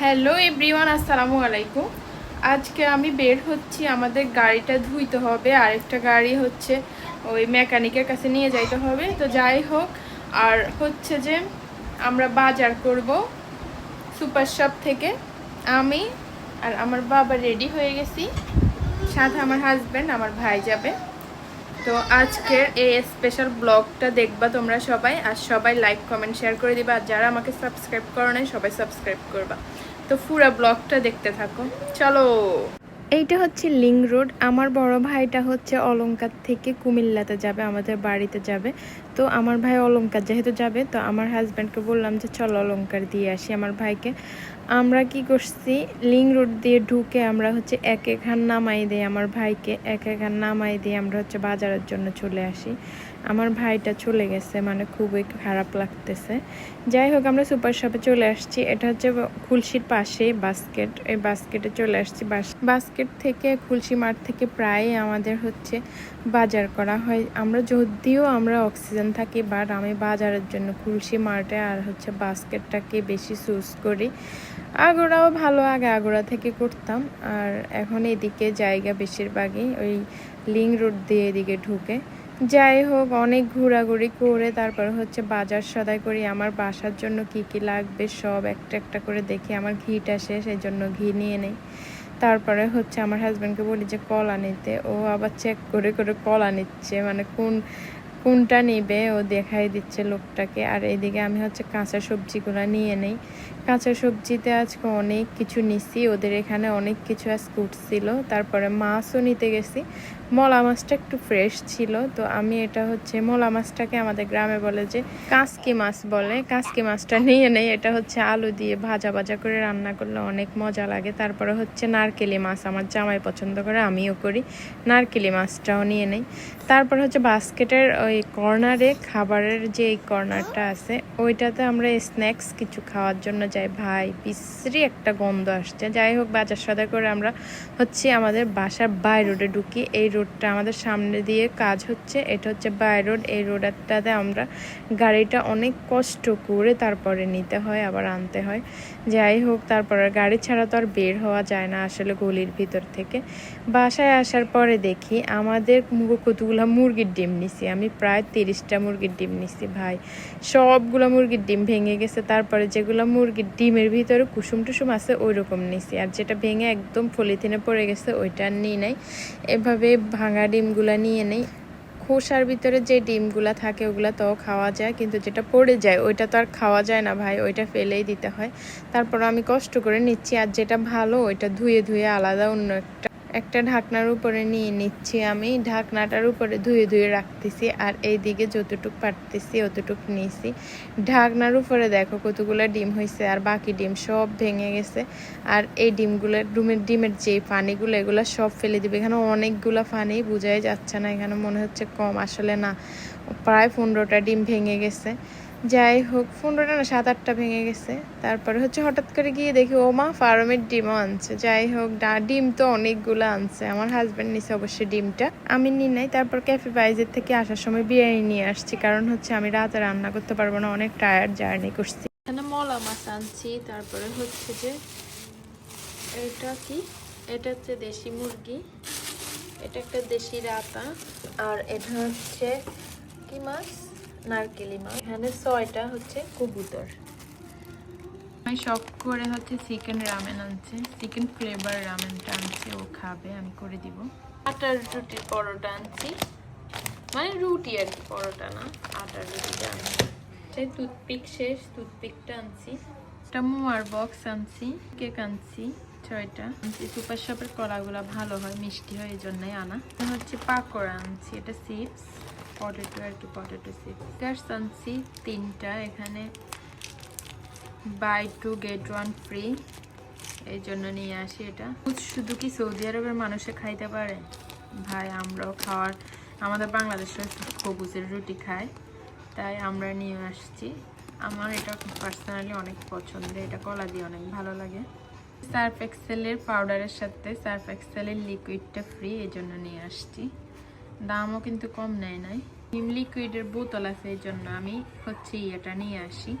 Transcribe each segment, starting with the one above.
Hello everyone, আসসালামু আলাইকুম। আজকে আমি বের হচ্ছি, আমাদের গাড়িটা ধুইতে হবে, আরেকটা গাড়ি হচ্ছে ওই মেকানিকের কাছে নিয়ে যাইতে হবে। তো যাই হোক, আর হচ্ছে যে আমরা বাজার করব সুপার শপ থেকে। আমি আর আমার বাবা রেডি হয়ে গেছি। সাথে আমার হাজব্যান্ড আমার ভাই যাবে। তো আজকের এই স্পেশাল ব্লগটা দেখবা তোমরা সবাই। আর সবাই লাইক, কমেন্ট, শেয়ার করে দিবা। আর যারা আমাকে সাবস্ক্রাইব করো নাই, সবাই সাবস্ক্রাইব করবা। তো পুরো ব্লগটা দেখতে থাকো। চলো। এইটা হচ্ছে লিং রোড। আমার বড় ভাইটা হচ্ছে অলঙ্কার থেকে কুমিল্লাতে যাবে, আমাদের বাড়িতে যাবে। তো আমার ভাই অলঙ্কার যেহেতু যাবে, তো আমার হাজব্যান্ডকে বললাম যে, চলো অলংকার দিয়ে আসি। আমার ভাইকে। আমরা কি করছি, লিং রোড দিয়ে ঢুকে আমরা হচ্ছে এক এক এখান নামাই দিই আমার ভাইকে। এক এক এখান নামাই দিয়ে আমরা হচ্ছে বাজারের জন্য চলে আসি। আমার ভাইটা চলে গেছে মানে খুবই খারাপ লাগতেছে। যাই হোক, আমরা সুপার শপে চলে আসছি। এটা হচ্ছে খুলশির পাশে বাস্কেট এই বাস্কেটে চলে আসছি। বাস- বাস্কেট থেকে, খুলশি মাঠ থেকে প্রায় আমাদের হচ্ছে বাজার করা হয়। আমরা যদিও আমরা অক্সিজেন থাকি বাট আমি বাজারের জন্য খুলশি মার্টে আর হচ্ছে বাস্কেটটাকে বেশি চুজ করি। আগোড়াও ভালো আগে আগোড়া থেকে করতাম। আর এখন এদিকে জায়গা বেশিরভাগই ওই লিং রোড দিয়ে এদিকে ঢুকে। যাই হোক, অনেক ঘোরাঘুরি করে তারপর হচ্ছে বাজার সদাই করি। আমার বাসার জন্য কি কি লাগবে সব একটা একটা করে দেখি। আমার ঘিটা শেষ এই জন্য ঘি নিয়ে নেই। তারপরে হচ্ছে আমার হাজব্যান্ডকে বলি যে, কলা নিতে। ও আবার চেক করে করে কলা নিচ্ছে। মানে কোন কোনটা নেবে ও দেখাই দিচ্ছে লোকটাকে। আর এদিকে আমি হচ্ছে কাঁচা সবজিগুলো নিয়ে নেই। কাঁচা সবজিতে আজকে অনেক কিছু নিছি। ওদের এখানে অনেক কিছু আজকে উঠছিল। তারপরে মাছও নিতে গেছি। মলা মাছটা একটু ফ্রেশ ছিল, তো আমি এটা হচ্ছে মলা মাছটাকে আমাদের গ্রামে বলে যে কাঁচকি মাছ বলে। কাঁচকি মাছটা নিয়ে নেই, এটা হচ্ছে আলু দিয়ে ভাজা ভাজা করে রান্না করলে অনেক মজা লাগে। তারপরে হচ্ছে নারকেলি মাছ আমার জামাই পছন্দ করে, আমিও করি। নারকেলি মাছটাও নিয়ে নেই। তারপর হচ্ছে বাস্কেটের ওই কর্নারে, খাবারের যে এই কর্নারটা আছে, ওইটাতে আমরা স্ন্যাক্স কিছু খাওয়ার জন্য যাই। ভাই, বিশ্রী একটা গন্ধ আসছে। যাই হোক, বাজার সাদা করে আমরা হচ্ছে আমাদের বাসার বাই রোডে ঢুকি। এই রোডটা আমাদের সামনে দিয়ে কাজ হচ্ছে। এটা হচ্ছে বাই রোড। এই রোডটাতে আমরা গাড়িটা অনেক কষ্ট করে তারপরে নিতে হয়, আবার আনতে হয়। যাই হোক, তারপরে গাড়ি ছাড়া তো আর বের হওয়া যায় না আসলে গলির ভিতর থেকে। বাসায় আসার পরে দেখি আমাদের কতগুলো মুরগির ডিম নিছি। আমি প্রায় তিরিশটা মুরগির ডিম নিছি, ভাই। সবগুলো মুরগির ডিম ভেঙে গেছে। তারপরে যেগুলো মুরগির ডিমের ভিতরে কুসুম টুসুম আছে ওই রকম নিছি। আর যেটা ভেঙে একদম পলিথিনে পড়ে গেছে, ওইটা নিই নাই। এভাবে ভাঙা ডিমগুলো নিয়ে নেই। খোসার ভিতরে যে ডিমগুলো থাকে ওগুলা তো খাওয়া যায়, কিন্তু যেটা পড়ে যায় ওইটা তো আর খাওয়া যায় না ভাই, ওইটা ফেলেই দিতে হয়। তারপর আমি কষ্ট করে নিচ্ছি, আর যেটা ভালো ওইটা ধুয়ে ধুয়ে আলাদা অন্য একটা একটা ঢাকনার উপরে নিয়ে নিচ্ছি আমি। ঢাকনাটার উপরে ধুয়ে ধুয়ে রাখতেছি আর এইদিকে যতটুক পারতেছি অতটুক নিয়েছি। ঢাকনার উপরে দেখো কতগুলো ডিম হয়েছে আর বাকি ডিম সব ভেঙে গেছে। আর এই ডিমগুলো ডিমের ডিমের যে পানিগুলো, এগুলো সব ফেলে দিবে। এখানে অনেকগুলো পানি, বোঝাই যাচ্ছে না, এখানে মনে হচ্ছে কম। আসলে না, প্রায় পনেরোটা ডিম ভেঙে গেছে। যাই হোক পনেরোটা না সাত আটটা ভেঙে গেছে। তারপরে হচ্ছে হঠাৎ করে গিয়ে দেখি, ও মা, ফার্মের ডিমও আনছে। যাই হোক ডিম তো অনেকগুলো আনছে। আমার হাজব্যান্ড নিছে অবশ্যই ডিমটা। আমি নিই নাই, তারপর ক্যাফে বাইজের থেকে আসার সময় বিরিয়ানি নিয়ে আসছি। কারণ হচ্ছে আমি রাতে রান্না করতে পারব না, অনেক টায়ার্ড জার্নি করছি। এখানে মলা মাছ আনছি। তারপরে হচ্ছে যে, এটা কি? এটা হচ্ছে দেশি মুরগি। এটা একটা দেশি রাতা। আর এটা হচ্ছে কি মাছ? নারকেলি মাছ এখানে ছয়টা হচ্ছে কবুতর। আমি শখ করে হচ্ছে চিকেন রামেন আনছে। চিকেন ফ্লেভার রামেনটা আনছে ও খাবে আমি করে দিব। আটার রুটির পরোটা আনছি। মানে রুটি আর কি পরোটা না আটার রুটিটা আনছি। সেই টুথপিক শেষ টুথপিকটা আনছি। একটা মোয়ার বক্স আনছি কেক আনছি ছয়টা। আনছি সুপার শপের কলাগুলো ভালো হয় মিষ্টি হয় এই জন্যই আনা। হচ্ছে পাকোড়া আনছি এটা চিপস পটেটো আর কি পটেটো চিপস গাছ আনছি তিনটা এখানে। Buy two get one free এই জন্য নিয়ে আসি এটা। শুধু কি সৌদি আরবের মানুষে খাইতে পারে? ভাই, আমরাও খাওয়ার আমাদের বাংলাদেশের খবুজের রুটি খায়। তাই আমরা নিয়ে আসছি। আমার এটা পার্সোনালি অনেক পছন্দের। এটা কলা দিয়ে অনেক ভালো লাগে। সার্ফ এক্সেলের পাউডারের সাথে সার্ফ এক্সেলের লিকুইডটা ফ্রি এই জন্য নিয়ে আসছি। দামও কিন্তু কম নেয় নাই। হিম লিকুইডের বোতল আছে, এই জন্য আমি হচ্ছে এটা নিয়ে আসি।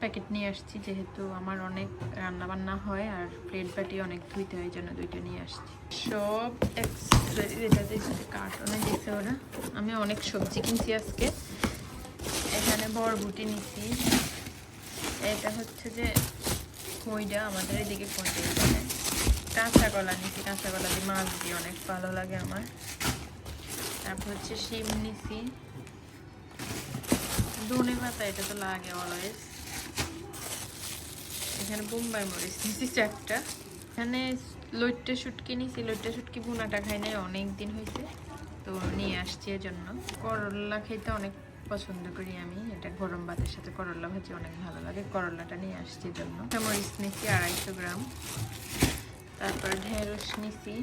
প্যাকেট নিয়ে আসছি, যেহেতু আমার অনেক রান্না বান্না হয় আর প্লেট বাটি অনেক ধুইতে হয় জন্য দুইটা নিয়ে আসছি। সব কার্টনে দিচ্ছে ওরা। আমি অনেক সবজি কিনছি আজকে। এখানে বরবুটি নিছি। এটা হচ্ছে যে কইটা আমাদের এদিকে এখানে কাঁচা কলা নিছি, কাঁচা কলা দিয়ে মাছ দিয়ে অনেক ভালো লাগে আমার। তারপর হচ্ছে শিম নিছি। ধনে পাতা, এটা তো লাগে অলওয়েজ এখানে বোম্বাই মরিচ নিছি চারটা। এখানে লইট্টে শুটকি নিছি, লইট্টে শুটকি বোনাটা খাই নাই অনেক দিন হয়েছে তো নিয়ে আসছি এর জন্য করলা খেতে অনেক পছন্দ করি আমি। এটা গরম ভাতের সাথে করলা ভাজি অনেক ভালো লাগে। করলাটা নিয়ে আসছি জন্য মরিচ নিছি আড়াইশো গ্রাম। তারপর ঢেঁড়স নিছি।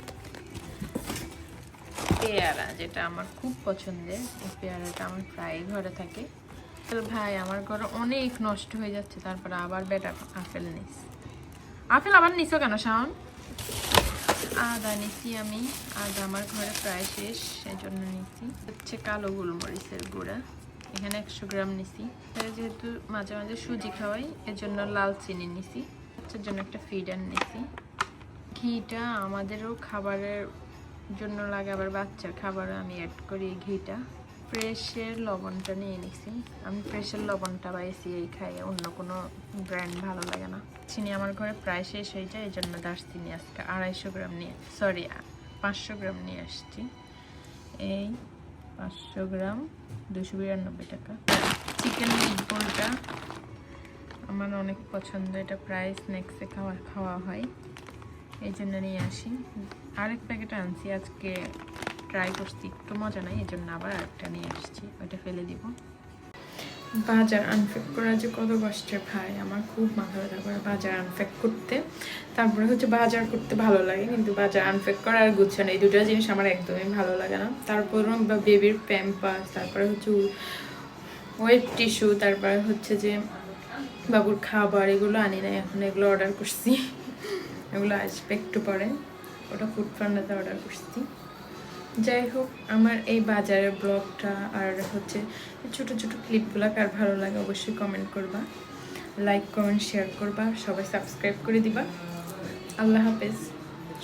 পেয়ারা, যেটা আমার খুব পছন্দের, এই পেয়ারাটা আমার প্রায় ঘরে থাকে। ভাই, আমার ঘরে অনেক নষ্ট হয়ে যাচ্ছে, তারপরে আবার বেটা আপেল নিস। আপেল আবার নিছো কেন, শাওন? আদা নিছি আমি, আদা আমার ঘরে প্রায় শেষ এই জন্য নিছি। হচ্ছে কালো গোলমরিচের গুঁড়া, এখানে একশো গ্রাম নিছি। যেহেতু মাঝে মাঝে সুজি খাওয়াই এর জন্য লাল চিনি নিছি। বাচ্চার জন্য একটা ফিডার নিছি। ঘিটা আমাদেরও খাবারের জন্য লাগে, আবার বাচ্চার খাবারে আমি অ্যাড করি এই ঘিটা। ফ্রেশের লবণটা নিয়ে নিছি। আমি ফ্রেশের লবণটা বা এসিআই খাই, অন্য কোনো ব্র্যান্ড ভালো লাগে না। চিনি আমার ঘরে প্রায় শেষ হয়ে যায় এই জন্য দারচিনি আজকে আড়াইশো গ্রাম নিয়ে সরি পাঁচশো গ্রাম নিয়ে আসছি। এই পাঁচশো গ্রাম দুশো বিরানব্বই টাকা। চিকেন মিটবলটা আমার অনেক পছন্দ, এটা প্রায় স্ন্যাক্সে খাওয়া খাওয়া হয়। এই জন্য নিয়ে আসি। আরেক প্যাকেট আনছি, আজকে ট্রাই করছি, একটু মজা নাই এই জন্য আবার আরেকটা নিয়ে আসছি, ওইটা ফেলে দিব। বাজার আনপ্যাক করা যে কত কষ্টের ভাই, আমার খুব মাথা ব্যথা করে বাজার আনপ্যাক করতে। তারপরে হচ্ছে বাজার করতে ভালো লাগে, কিন্তু বাজার আনপ্যাক করা আর গুছানো এই দুটো জিনিস আমার একদমই ভালো লাগে না। তারপর বেবির প্যাম্পাস তারপরে হচ্ছে ওয়েট টিস্যু তারপরে হচ্ছে যে বাবুর খাবার, এগুলো আনি না এখন এগুলো অর্ডার করছি। এগুলো আসবে একটু পরে ওটা ফুড পান্ডাতে অর্ডার করছি। যাই হোক, আমার এই বাজারের ব্লগটা আর হচ্ছে ছোট ছোটো ক্লিপগুলো কার ভালো লাগে অবশ্যই কমেন্ট করবা। লাইক কমেন্ট শেয়ার করবা। সবাই সাবস্ক্রাইব করে দিবা। আল্লাহ হাফেজ।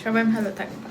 সবাই ভালো থাকবা।